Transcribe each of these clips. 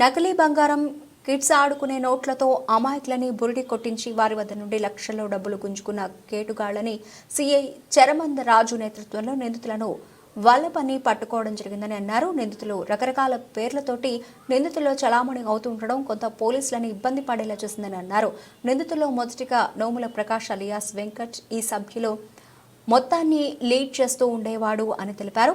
నకిలీ బంగారం కిడ్స్ ఆడుకునే నోట్లతో అమాయకులని బురిడి కొట్టించి వారి వద్ద నుండి లక్షల్లో డబ్బులు గుంజుకున్న కేటుగాళ్ళని సీఐ చరమంద రాజు నేతృత్వంలో నిందితులను వల్లపని పట్టుకోవడం జరిగిందని అన్నారు. నిందితులు రకరకాల పేర్లతోటి నిందితుల్లో చలామణి అవుతుండడం కొంత పోలీసులను ఇబ్బంది పడేలా చేసిందని అన్నారు. నిందితుల్లో మొదటిగా నోముల ప్రకాష్ అలియాస్ వెంకట్ ఈ సభ్యులు మొత్తాన్ని లీడ్ చేస్తూ ఉండేవాడు అని తెలిపారు.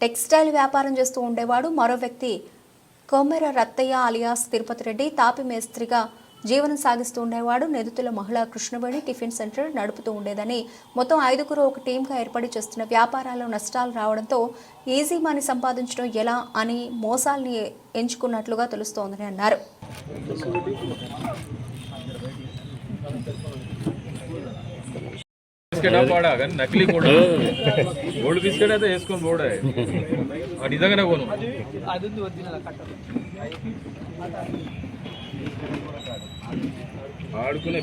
టెక్స్టైల్ వ్యాపారం చేస్తూ ఉండేవాడు. మరో వ్యక్తి కొమ్మెర రత్తయ్య అలియాస్ తిరుపతి రెడ్డి తాపి మేస్త్రిగా జీవనం సాగిస్తూ ఉండేవాడు. నిధుతుల మహిళా కృష్ణవేణి టిఫిన్ సెంటర్ నడుపుతూ ఉండేదని మొత్తం ఐదుగురు ఒక టీంగా ఏర్పడి చేస్తున్న వ్యాపారాల్లో నష్టాలు రావడంతో ఈజీ మనీ సంపాదించడం ఎలా అని మోసాల్ని ఎంచుకున్నట్లుగా తెలుస్తోందని అన్నారు. బిస్కెట్ వాడా కానీ నకిలీ కూడా. గోల్డ్ బిస్కెట్ అయితే వేసుకొని పోడే నిజంగానే కొను ఆడుకునే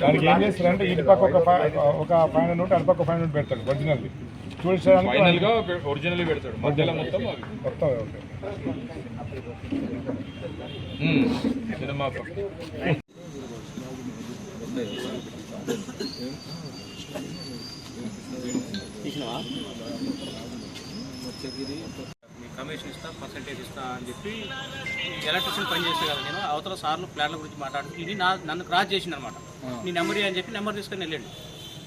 దానికి ఏం చేస్తారంటే ఇటు పక్క ఒక ఒక ఫైవ్ నోట్ అటు పక్క ఫైవ్ నోట్ పెడతాడు ఒరిజినల్ ఫైనల్గా ఒరిజినల్ పెడతాడు. మధ్యలో మొత్తం మొత్తం ఓకే. సినిమా మీ కమిషన్ ఇస్తా పర్సంటేజ్ ఇస్తా అని చెప్పి ఎలక్ట్రిషియన్ పని చేస్తే కదా నేను అవతల సార్లు ప్లాన్ల గురించి మాట్లాడుతూ ఇది నా నన్ను క్రాస్ చేసింది అనమాట నీ నెంబర్ అని చెప్పి నెంబర్ తీసుకొని వెళ్ళండి.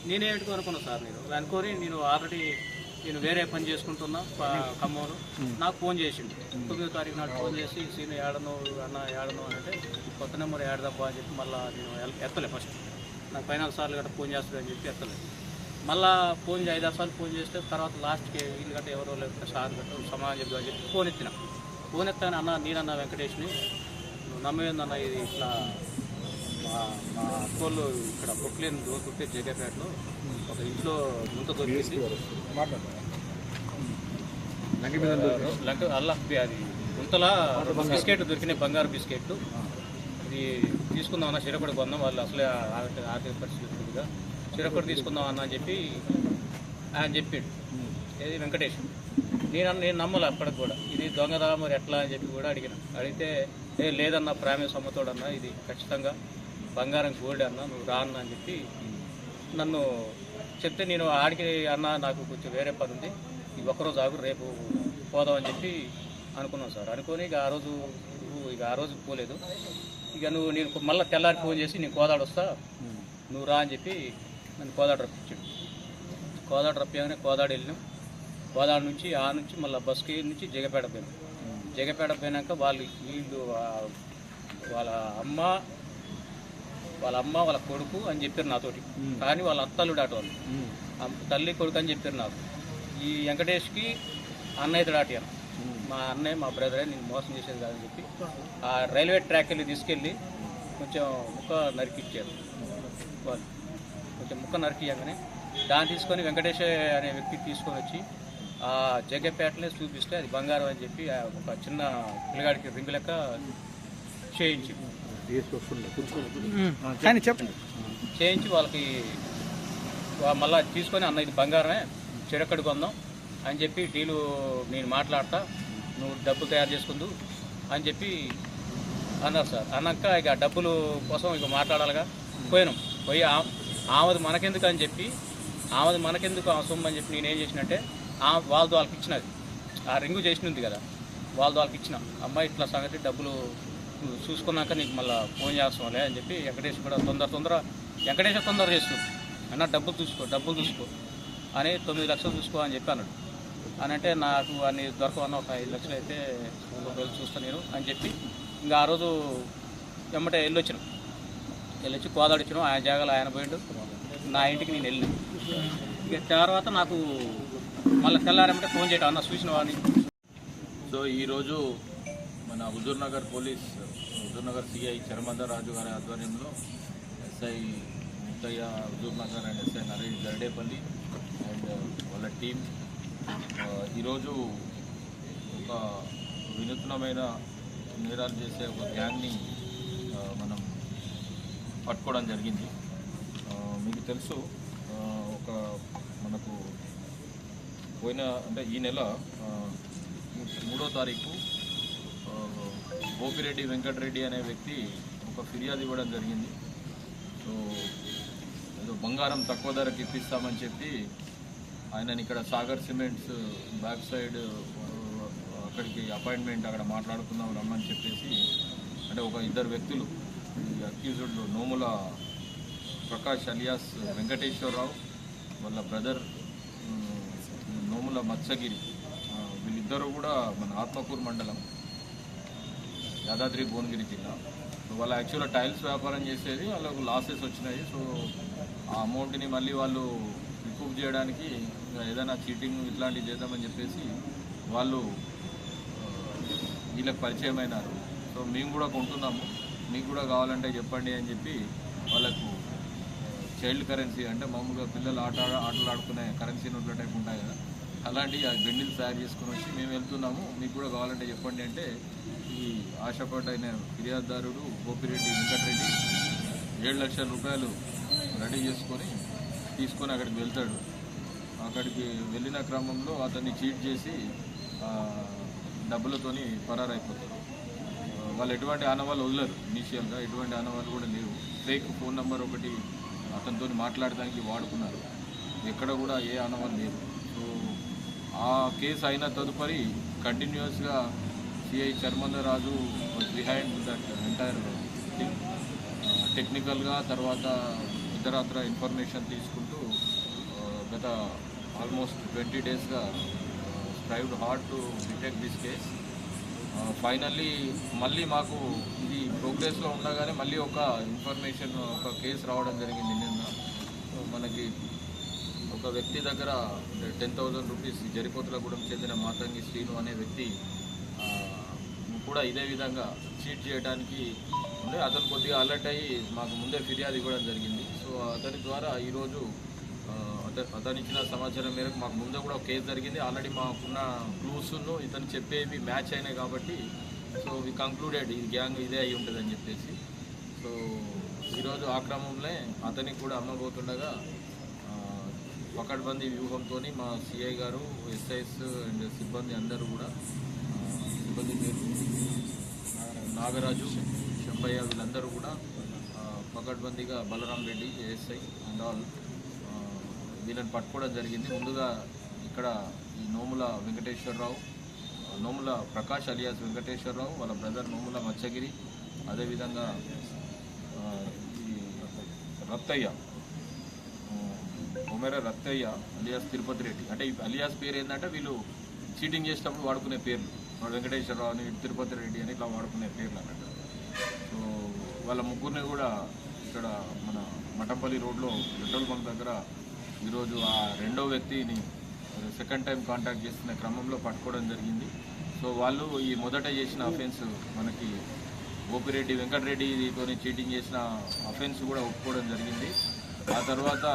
నేనే పెట్టుకో అనుకున్నా సార్ నేను. అనుకొని నేను ఆల్రెడీ నేను వేరే పని చేసుకుంటున్నా ఖమ్మంలో. నాకు ఫోన్ చేసిండు. తొమ్మిదో తారీఖు నాడు ఫోన్ చేసి సీన్ ఏడను అన్న ఏడను అంటే కొత్త నెంబర్ ఏడదబ్బా అని చెప్పి మళ్ళీ నేను ఎత్తలే ఫస్ట్ నాకు పైనాలుగు సార్లు గట్రా ఫోన్ చేస్తాడు అని చెప్పి ఎత్తలే మళ్ళా ఫోన్ చేసి ఐదారు సార్లు ఫోన్ చేస్తే తర్వాత లాస్ట్కి వీళ్ళు గట్ట ఎవరో లేకపోతే సార్ గట్ట చెప్తా అని చెప్పి ఫోన్ ఎత్తిన. ఫోన్ ఎత్తాను అన్న నేనన్న వెంకటేష్ని నువ్వు నమ్మేందన్న ఇది ఇట్లా మా మా అక్కోళ్ళు ఇక్కడ పొక్లేని దొరికితే జగపేటలో ఒక ఇంట్లో ముంత దొరికేసి లంక అల్లా అది గుంతలా బిస్కెట్ దొరికినాయి బంగారు బిస్కెట్ ఇది తీసుకుందాం అన్న చిరపడి కొందాం వాళ్ళు అసలే ఆర్థిక ఆర్థిక పరిస్థితి కొద్దిగా తీసుకుందాం అన్న అని చెప్పి ఆయన చెప్పాడు. ఏది వెంకటేష్? నేను అన్న- నేను నమ్మలే అప్పటికి కూడా. ఇది దొంగదా మరి ఎట్లా అని చెప్పి కూడా అడిగిన. అడిగితే ఏ లేదన్న ప్రామిస్ అమ్మతోడన్న ఇది ఖచ్చితంగా బంగారం గోల్డ్ అన్న నువ్వు రా అన్న అని చెప్పి నన్ను చెప్తే నేను ఆడికి అన్న నాకు కొంచెం వేరే పని ఉంది. ఈ ఒక్కరోజు ఆగు రేపు పోదామని చెప్పి అనుకున్నాం సార్. అనుకొని ఇక ఆ రోజు ఇక ఆ రోజు పోలేదు. ఇక నువ్వు నేను మళ్ళీ తెల్లారి ఫోన్ చేసి నేను కోదాడు వస్తా. నువ్వు రా అని చెప్పి నన్ను కోదాడు రప్పించాడు కోదాడు రప్పించగానే కోదాడు వెళ్ళినాం. కోదాడు నుంచి ఆ నుంచి మళ్ళీ బస్కి నుంచి జగపేట పోయినాం. జగపేట పోయినాక వాళ్ళు వీళ్ళు వాళ్ళ అమ్మ వాళ్ళ అమ్మ వాళ్ళ కొడుకు అని చెప్పారు నాతోటి. కానీ వాళ్ళ అత్తలుడు అటు వాళ్ళు. తల్లి కొడుకు అని చెప్పారు నాకు. ఈ వెంకటేష్కి అన్నయ్య దాటి మా అన్నయ్య మా బ్రదరే నేను మోసం చేసేది కాదని చెప్పి ఆ రైల్వే ట్రాక్ వెళ్ళి తీసుకెళ్ళి కొంచెం ముక్క నరికిచ్చారు. వాళ్ళు కొంచెం ముక్క నరికియంగానే దాన్ని తీసుకొని వెంకటేష్ అనే వ్యక్తి తీసుకొని వచ్చి ఆ జగ్గపేటనే చూపిస్తే అది బంగారం అని చెప్పి ఒక చిన్న పిల్లగాడికి రింగు లెక్క చేయించి కానీ చెప్పండి. చేయించి వాళ్ళకి వా- మళ్ళా తీసుకొని అన్న ఇది బంగారమే చెరక్కడి కొందాం అని చెప్పి డీలు నేను మాట్లాడతా నువ్వు డబ్బులు తయారు చేసుకుందు అని చెప్పి అన్నారు సార్. అన్నాక ఇక డబ్బులు కోసం ఇక మాట్లాడాలిగా. పోయినాం. పోయి ఆమెది మనకెందుకు అని చెప్పి ఆమెది మనకెందుకు ఆ సొమ్ము అని చెప్పి నేనేం చేసినట్టే ఆ వాళ్ళతో వాళ్ళకి ఇచ్చినది. ఆ రింగు చేసినది కదా వాళ్ళతో వాళ్ళకి ఇచ్చిన. అమ్మాయి ఇట్లా సంగతి డబ్బులు నువ్వు చూసుకున్నాక నీకు మళ్ళీ ఫోన్ చేస్తాంలే అని చెప్పి వెంకటేష్ కూడా తొందర తొందర వెంకటేష్ తొందర చేస్తున్నాడు. అన్న డబ్బులు చూసుకో డబ్బులు చూసుకో. అని తొమ్మిది లక్షలు చూసుకో అని చెప్పి అన్నాడు. అని అంటే నాకు అన్ని దొరకవన్న ఒక ఐదు లక్షలు అయితే ఒక రోజు చూస్తాను నేను అని చెప్పి ఇంకా ఆ రోజు వెంబటే వెళ్ళొచ్చినాం. వెళ్ళొచ్చి కోదాడు ఇచ్చినాం ఆయన జాగాలో ఆయన పోయిండు. నా ఇంటికి నేను వెళ్ళిన. ఇక తర్వాత నాకు మళ్ళీ తెల్లారంటే ఫోన్ చేయటం. అన్న సూచన వాడిని. సో ఈరోజు మన హుజూర్నగర్ పోలీస్ హుజూర్నగర్ సిఐ చరమందర్ రాజు గారి ఆధ్వర్యంలో SI Muttaiah Huzurnagar and SI Naresh Garadepalli and వాళ్ళ టీం ఈరోజు ఒక వినూత్నమైన నేరాలు చేసే ఒక గ్యాంగ్ని మనం పట్టుకోవడం జరిగింది. మీకు తెలుసు ఒక మనకు పోయిన అంటే ఈ నెల మూడో తారీఖు గోపిరెడ్డి వెంకటరెడ్డి అనే వ్యక్తి ఒక ఫిర్యాదు ఇవ్వడం జరిగింది. సో ఏదో బంగారం తక్కువ ధరకి ఇప్పిస్తామని చెప్పి ఆయనని ఇక్కడ సాగర్ సిమెంట్స్ బ్యాక్ సైడ్ అక్కడికి అపాయింట్మెంట్ అక్కడ మాట్లాడుకుందాం రమ్మని చెప్పేసి అంటే ఒక ఇద్దరు వ్యక్తులు ఈ నోముల ప్రకాష్ అలియాస్ వెంకటేశ్వరరావు వాళ్ళ బ్రదర్ నోముల మత్స్యగిరి వీళ్ళిద్దరూ కూడా మన ఆత్మకూరు మండలం యాదాద్రి భువనగిరి జిల్లా. సో వాళ్ళు యాక్చువల్గా టైల్స్ వ్యాపారం చేసేది వాళ్ళకు లాసెస్ వచ్చినాయి. సో ఆ అమౌంట్ని మళ్ళీ వాళ్ళు ప్రూవ్ చేయడానికి ఏదైనా చీటింగ్ ఇట్లాంటివి చేద్దామని చెప్పేసి వాళ్ళు వీళ్ళకి పరిచయమైనారు. సో మేము కూడా కొంటున్నాము. మీకు కూడా కావాలంటే చెప్పండి అని చెప్పి వాళ్ళకు చైల్డ్ కరెన్సీ అంటే మామూలుగా పిల్లలు ఆట ఆటలు ఆడుకునే కరెన్సీ నోట్ల టైప్ ఉంటాయి కదా. అలాంటి ఆ బెండిల్స్ తయారు చేసుకుని వచ్చి మేము వెళ్తున్నాము. మీకు కూడా కావాలంటే చెప్పండి అంటే ఈ ఆశపడ్డైన ఫిర్యాదుదారుడు గోపిరెడ్డి వెంకటరెడ్డి ఏడు లక్షల రూపాయలు రెడీ చేసుకొని తీసుకొని అక్కడికి వెళ్తాడు. అక్కడికి వెళ్ళిన క్రమంలో అతన్ని చీట్ చేసి డబ్బులతోని పరారైపోతారు వాళ్ళు ఎటువంటి ఆనవాళ్ళు వదలరు. ఇనీషియల్గా ఎటువంటి ఆనవాళ్ళు కూడా లేవు. ఫేక్ ఫోన్ నెంబర్ ఒకటి అతనితో మాట్లాడడానికి వాడుకున్నారు. ఎక్కడ కూడా ఏ ఆనవాళ్ళు లేదు సో ఆ కేసు అయిన తదుపరి కంటిన్యూస్గా CI Charamandaraju behind that entire thing టెక్నికల్గా తర్వాత ఇతరత్ర ఇన్ఫర్మేషన్ తీసుకుంటూ గత almost twenty డేస్గా strived hard to detect this case. Finally మళ్ళీ మాకు ఇది ప్రోగ్రెస్లో ఉండగానే మళ్ళీ ఒక ఇన్ఫర్మేషన్ ఒక కేసు రావడం జరిగింది నిన్న. మనకి ఒక వ్యక్తి దగ్గర టెన్ థౌజండ్ రూపీస్ జరిపోతులగూడెం చెందిన మాతంగి శ్రీను అనే వ్యక్తి కూడా ఇదే విధంగా చీట్ చేయడానికి ఉండే అతను కొద్దిగా అలర్ట్ అయ్యి మాకు ముందే ఫిర్యాదు ఇవ్వడం జరిగింది. అతని ద్వారా ఈరోజు అతను ఇచ్చిన సమాచారం మేరకు మాకు ముందు కూడా ఒక కేసు జరిగింది. ఆల్రెడీ మాకున్న క్లూస్ను ఇతను చెప్పేవి మ్యాచ్ అయినాయి కాబట్టి సో వి కంక్లూడెడ్ ఈ గ్యాంగ్ ఇదే అయి ఉంటుందని చెప్పేసి. సో ఈరోజు ఆ క్రమంలో అతనికి కూడా అమ్మబోతుండగా పకడ్బందీ వ్యూహంతో మా సిఐ గారు ఎస్ఐఎస్ అండ్ సిబ్బంది అందరూ కూడా సిబ్బంది పేరు నాగరాజు శంభయ్య వీళ్ళందరూ కూడా పకడ్బందీగా Balaram Reddy ASI and all వీళ్ళని పట్టుకోవడం జరిగింది. ముందుగా ఇక్కడ ఈ నోముల వెంకటేశ్వరరావు నోముల ప్రకాష్ అలియాస్ వెంకటేశ్వరరావు వాళ్ళ బ్రదర్ నోముల మత్స్యగిరి అదేవిధంగా ఈ రత్తయ్య ఉమెర రత్తయ్య అలియాస్ తిరుపతి రెడ్డి. అంటే అలియాస్ పేరు ఏంటంటే వీళ్ళు చీటింగ్ చేసేటప్పుడు వాడుకునే పేర్లు. వాడు వెంకటేశ్వరరావు అని తిరుపతి రెడ్డి అని ఇట్లా వాడుకునే పేర్లు అన్నట్టు. సో వాళ్ళ ముగ్గురిని కూడా ఇక్కడ మన మఠంపల్లి రోడ్లో పెట్రోల్ బంక్ దగ్గర ఈరోజు ఆ రెండో వ్యక్తిని సెకండ్ టైం కాంటాక్ట్ చేస్తున్న క్రమంలో పట్టుకోవడం జరిగింది. సో వాళ్ళు ఈ మొదట చేసిన అఫెన్స్ మనకి గోపిరెడ్డి వెంకటరెడ్డితో చీటింగ్ చేసిన అఫెన్స్ కూడా ఒప్పుకోవడం జరిగింది. ఆ తర్వాత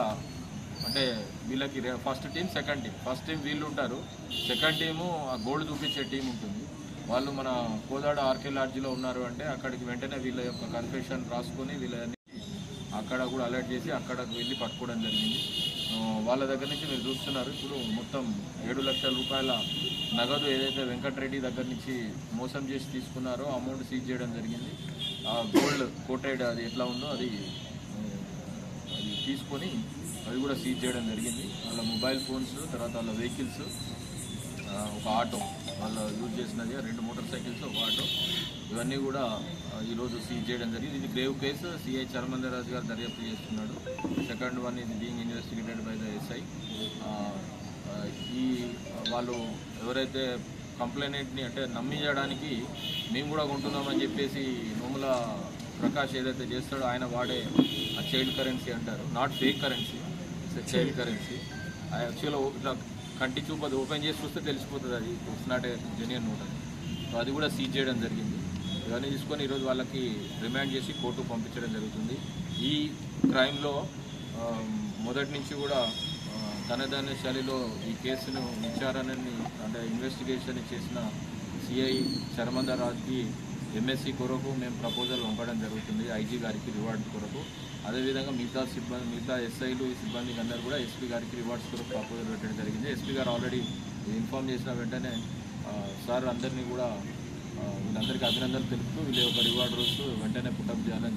అంటే వీళ్ళకి first team second team first team వీళ్ళు ఉంటారు. సెకండ్ టీము ఆ గోల్డ్ చూపించే టీం ఉంటుంది. వాళ్ళు మన కోదాడ ఆర్కే లాడ్జిలో ఉన్నారు అంటే అక్కడికి వెంటనే వీళ్ళ యొక్క కన్ఫెషన్ రాసుకొని వీళ్ళని అక్కడ కూడా అలర్ట్ చేసి అక్కడకు వెళ్ళి పట్టుకోవడం జరిగింది. వాళ్ళ దగ్గర నుంచి మీరు చూస్తున్నారు. ఇప్పుడు మొత్తం ఏడు లక్షల రూపాయల నగదు ఏదైతే వెంకటరెడ్డి దగ్గర నుంచి మోసం చేసి తీసుకున్నారో అమౌంట్ సీజ్ చేయడం జరిగింది. ఆ గోల్డ్ కోటెడ్ అది ఎట్లా ఉందో అది అది తీసుకొని అది కూడా సీజ్ చేయడం జరిగింది. వాళ్ళ మొబైల్ ఫోన్స్ తర్వాత వాళ్ళ వెహికల్స్ ఒక ఆటో వాళ్ళు యూజ్ చేసినది రెండు మోటార్ సైకిల్స్ ఒక ఆటో ఇవన్నీ కూడా ఈరోజు సీజ్ చేయడం జరిగింది. ఇది గ్రేవ్ కేసు సిఐ చరమందరాజు గారు దర్యాప్తు చేస్తున్నాడు. సెకండ్ వన్ ఇది being investigated by the SI ఈ వాళ్ళు ఎవరైతే కంప్లైంట్ని అంటే నమ్మించడానికి మేము కూడా కొంటున్నామని చెప్పేసి నోముల ప్రకాష్ ఏదైతే చేస్తాడో ఆయన వాడే ఆ చైల్డ్ కరెన్సీ అంటారు. Not fake currency child currency యాక్చువల్గా ఇట్లా కంటి చూపు అది ఓపెన్ చేసి చూస్తే తెలిసిపోతుంది అది. It's not a genuine note అది. సో అది కూడా సీజ్ చేయడం జరిగింది. ఇవన్నీ తీసుకొని ఈరోజు వాళ్ళకి రిమాండ్ చేసి కోర్టు పంపించడం జరుగుతుంది. ఈ క్రైమ్లో మొదటి నుంచి కూడా తనధాన్య శైలిలో ఈ కేసును విచారణని అంటే ఇన్వెస్టిగేషన్ చేసిన సిఐ శర్మందర్ రాజ్కి ఎంఎస్సి కొరకు మేము ప్రపోజల్ పంపడం జరుగుతుంది ఐజీ గారికి రివార్డ్ కొరకు. అదేవిధంగా మిగతా సిబ్బంది మిగతా ఎస్ఐలు ఈ సిబ్బందికి అందరూ కూడా ఎస్పీ గారికి రివార్డ్స్ కొరకు ప్రపోజల్ పెట్టడం జరిగింది. ఎస్పీ గారు ఆల్రెడీ ఇన్ఫామ్ చేసిన వెంటనే సార్ అందరినీ కూడా వీళ్ళందరికీ అభినందనలు తెలుపుతూ వీళ్ళు ఒక రివార్డ్ రోజు వెంటనే పుట్టప్ చేయాలని